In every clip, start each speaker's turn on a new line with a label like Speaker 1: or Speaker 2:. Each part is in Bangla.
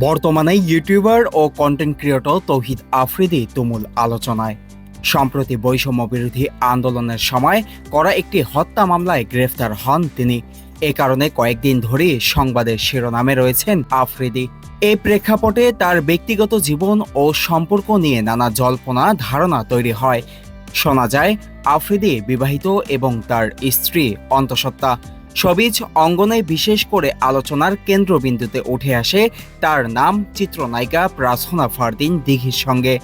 Speaker 1: বর্তমানে ইউটিউবার ও কন্টেন্ট ক্রিয়েটর তৌহিদ আফ্রিদি তুমুল আলোচনায়। সম্প্রতি বৈষম্য বিরোধী আন্দোলনের সময় করা একটি হত্যা মামলায় গ্রেফতার হন তিনি। এ কারণে কয়েকদিন ধরে সংবাদের শিরোনামে রয়েছেন আফ্রিদি। এই প্রেক্ষাপটে তার ব্যক্তিগত জীবন ও সম্পর্ক নিয়ে নানা জল্পনা, ধারণা তৈরি হয়। শোনা যায়, আফ্রিদি বিবাহিত এবং তার স্ত্রী অন্তঃসত্ত্বা। সবিজ অঙ্গনে বিশেষ করে আলোচনার কেন্দ্রবিন্দুতে উঠে আসে, তার নাম চিত্রনায়িকা প্রার্থনা ফারদিন দিঘির সঙ্গে।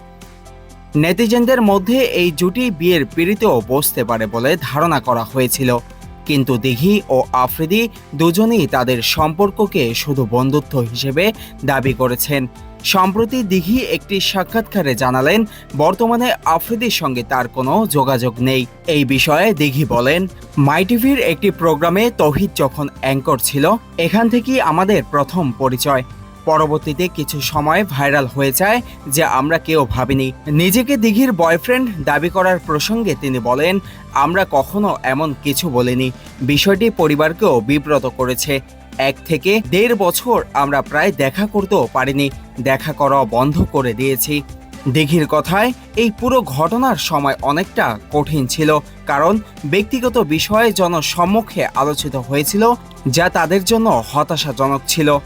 Speaker 1: নেটিজেনদের মধ্যে এই জুটি বিয়ের পিড়িতেও বসতে পারে বলে ধারণা করা হয়েছিল। কিন্তু দিঘি ও আফ্রিদি দুজনেই তাদের সম্পর্ককে শুধু বন্ধুত্ব হিসেবে দাবি করেছেন। সম্প্রতি দিঘি একটি সাক্ষাৎকারে জানালেন, বর্তমানে আফ্রিদির সঙ্গে তার কোনো যোগাযোগ নেই। এই বিষয়ে দিঘি বলেন, মাই টিভির একটি প্রোগ্রামে তহিদ যখন অ্যাঙ্কর ছিল, এখান থেকেই আমাদের প্রথম পরিচয়। পরবর্তীতে কিছু সময় ভাইরাল হয়ে যায় যে আমরা কেউ ভাবিনি। নিজেকে দিঘির বয়ফ্রেন্ড দাবি করার প্রসঙ্গে তিনি বলেন, আমরা কখনো এমন কিছু বলিনি। বিষয়টি পরিবারকেও বিব্রত করেছে। এক থেকে দেড় বছর আমরা প্রায় দেখা করতেও পারিনি, দেখা করা বন্ধ করে দিয়েছি। দিঘির কথায়, এই পুরো ঘটনার সময় অনেকটা কঠিন ছিল, কারণ ব্যক্তিগত বিষয়ে জনসম্মুখে আলোচিত হয়েছিল, যা তাদের জন্য হতাশাজনক ছিল।